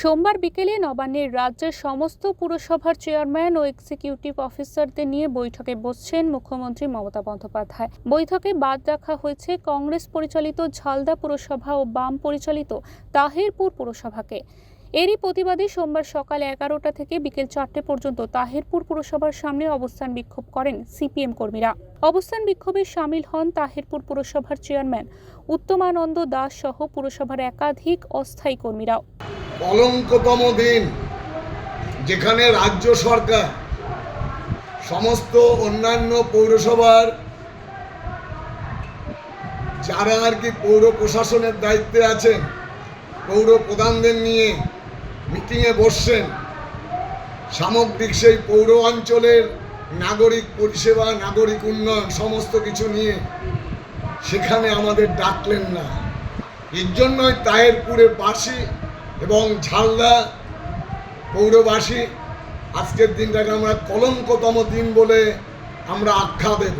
সোমবার বিকেলে নবান্নের রাজ্যের সমস্ত পুরসভার চেয়ারম্যান ও এক্সিকিউটিভ অফিসারদের নিয়ে বৈঠকে বসছেন মুখ্যমন্ত্রী মমতা বন্দ্যোপাধ্যায়। বৈঠকে বাদ রাখা হয়েছে কংগ্রেস পরিচালিত ঝালদা পুরসভা ও বাম পরিচালিত তাহিরপুর পুরসভাকে। এরই প্রতিবাদে সোমবার সকাল এগারোটা থেকে বিকেল চারটে পর্যন্ত তাহিরপুর পুরসভার সামনে অবস্থান বিক্ষোভ করেন সিপিএম কর্মীরা। অবস্থান বিক্ষোভে সামিল হন তাহিরপুর পুরসভার চেয়ারম্যান উত্তমানন্দ দাস সহ পুরসভার একাধিক অস্থায়ী কর্মীরাও। কলঙ্কতম দিন, যেখানে রাজ্য সরকার সমস্ত অন্যান্য পৌরসভার, যারা আর কি পৌর প্রশাসনের দায়িত্বে আছেন, পৌর প্রধানদের নিয়ে মিটিংয়ে বসছেন, সামগ্রিক সেই পৌর অঞ্চলের নাগরিক পরিষেবা, নাগরিক উন্নয়ন সমস্ত কিছু নিয়ে সেখানে আমাদের ডাকলেন না। এর জন্যই তাহেরপুরের বাসী এবং ঝালদা পৌরবাসী, আজকের দিনটাকে আমরা কলঙ্কতম দিন বলে আমরা আখ্যা দেব।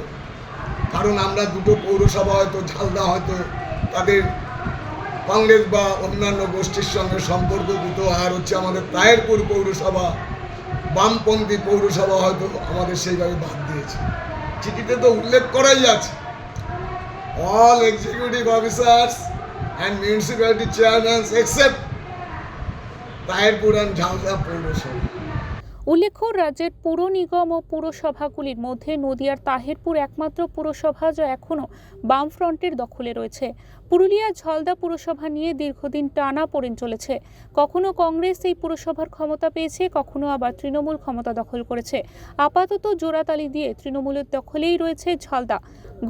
কারণ আমরা দুটো পৌরসভা হয়তো, ঝালদা হয়তো তাদের কংগ্রেস বা অন্যান্য গোষ্ঠীর সঙ্গে সম্পর্ক সম্পর্কযুক্ত আর হচ্ছে আমাদের তায়েরপুর পৌরসভা, বামপন্থী পৌরসভা হয়তো আমাদের সেইভাবে বাদ দিয়েছে। চিঠিতে তো উল্লেখ করাই আছে। All executive officers and municipality chairmen, except Taherpur and Jhalda পৌরসভা উল্লেখ্য, রাজ্যের পুর নিগম ও পুরসভাগুলির মধ্যে নদিয়ার তাহেরপুর একমাত্র পুরসভা যা এখনও বামফ্রন্টের দখলে রয়েছে। পুরুলিয়া ঝলদা পুরসভা নিয়ে দীর্ঘদিন টানা পড়েন চলেছে। কখনো কংগ্রেস এই পুরসভার ক্ষমতা পেয়েছে, কখনো আবার তৃণমূল ক্ষমতা দখল করেছে। আপাতত জোড়াতালি দিয়ে তৃণমূলের দখলেই রয়েছে ঝলদা।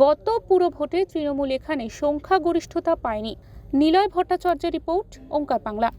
গত পুরো ভোটে তৃণমূল এখানে সংখ্যাগরিষ্ঠতা পায়নি। নিলয় ভট্টাচার্যের রিপোর্ট, ওঙ্কার বাংলা।